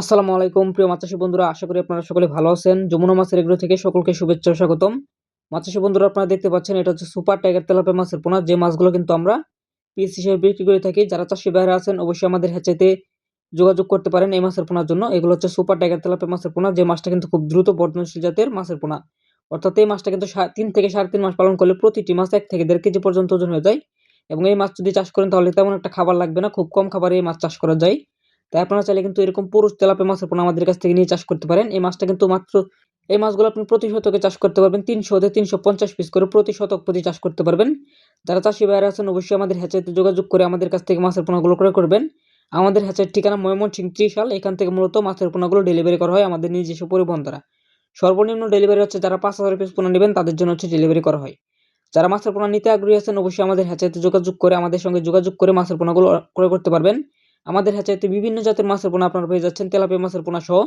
আসসালামু আলাইকুম। প্রিয় মাছাশী বন্ধুরা, আশা করি আপনারা সকলে ভালো আছেন। যমুনা মাছের এগুলো থেকে সকলকে শুভেচ্ছা স্বাগতম। মাছাশী বন্ধুরা, আপনারা দেখতে পাচ্ছেন, এটা হচ্ছে সুপার টাইগার তেলাপে মাছের পোনা। যে মাছগুলো কিন্তু আমরা পিস হিসেবে বিক্রি করে থাকি, যারা চাষি বাইরে আছেন, অবশ্যই আমাদের হ্যাচাইতে যোগাযোগ করতে পারেন এই মাছের পোনার জন্য। এগুলো হচ্ছে সুপার টাইগার তেলাপে মাছের পোনা, যে মাছটা কিন্তু খুব দ্রুত বর্ধনশীল জাতের মাছের পোনা। অর্থাৎ এই মাছটা কিন্তু তিন থেকে সাড়ে তিন মাস পালন করলে প্রতিটি মাছ এক থেকে দেড় কেজি পর্যন্ত ওজন হয়ে যায়। এবং এই মাছ যদি চাষ করেন, তাহলে তেমন একটা খাবার লাগবে না। খুব কম খাবারে এই মাছ চাষ করা যায়। তাই আপনারা চাইলে কিন্তু এরকম পুরুষ তেলাপে মাছের পোনা আমাদের কাছ থেকে নিয়ে চাষ করতে পারেন। এই মাছটা কিন্তু মাত্র, এই মাছগুলো আপনি প্রতি শতকে চাষ করতে পারবেন। তিনশো থেকে তিনশো পঞ্চাশ পিস করে প্রতি শতক প্রতি চাষ করতে পারবেন। যারা চাষি বাইরে আছেন, অবশ্যই আমাদের হ্যাচাইতে যোগাযোগ করে আমাদের কাছ থেকে মাছের পোনাগুলো ক্রয় করবেন। আমাদের হ্যাচাইয়ের ঠিকানা ময়মনসিংহ ত্রিশাল, এখান থেকে মূলত মাছের পোনাগুলো ডেলিভারি করা হয় আমাদের নিজস্ব পরিবহন দ্বারা সর্বনিম্ন ডেলিভারি হচ্ছে যারা পাঁচ হাজার পিস পোনা নেবেন, তাদের জন্য হচ্ছে ডেলিভারি করা হয়। যারা মাছের পোনা নিতে আগ্রহী আছেন, অবশ্যই আমাদের হ্যাচাইতে যোগাযোগ করে আমাদের সঙ্গে যোগাযোগ করে মাছের পোনাগুলো ক্রয় করতে পারবেন। আমাদের হ্যাচারিতে বিভিন্ন জাতের মাছের পোনা আপনারা পেয়ে যাচ্ছেন তেলাপিয়া মাছের পোনা সহ।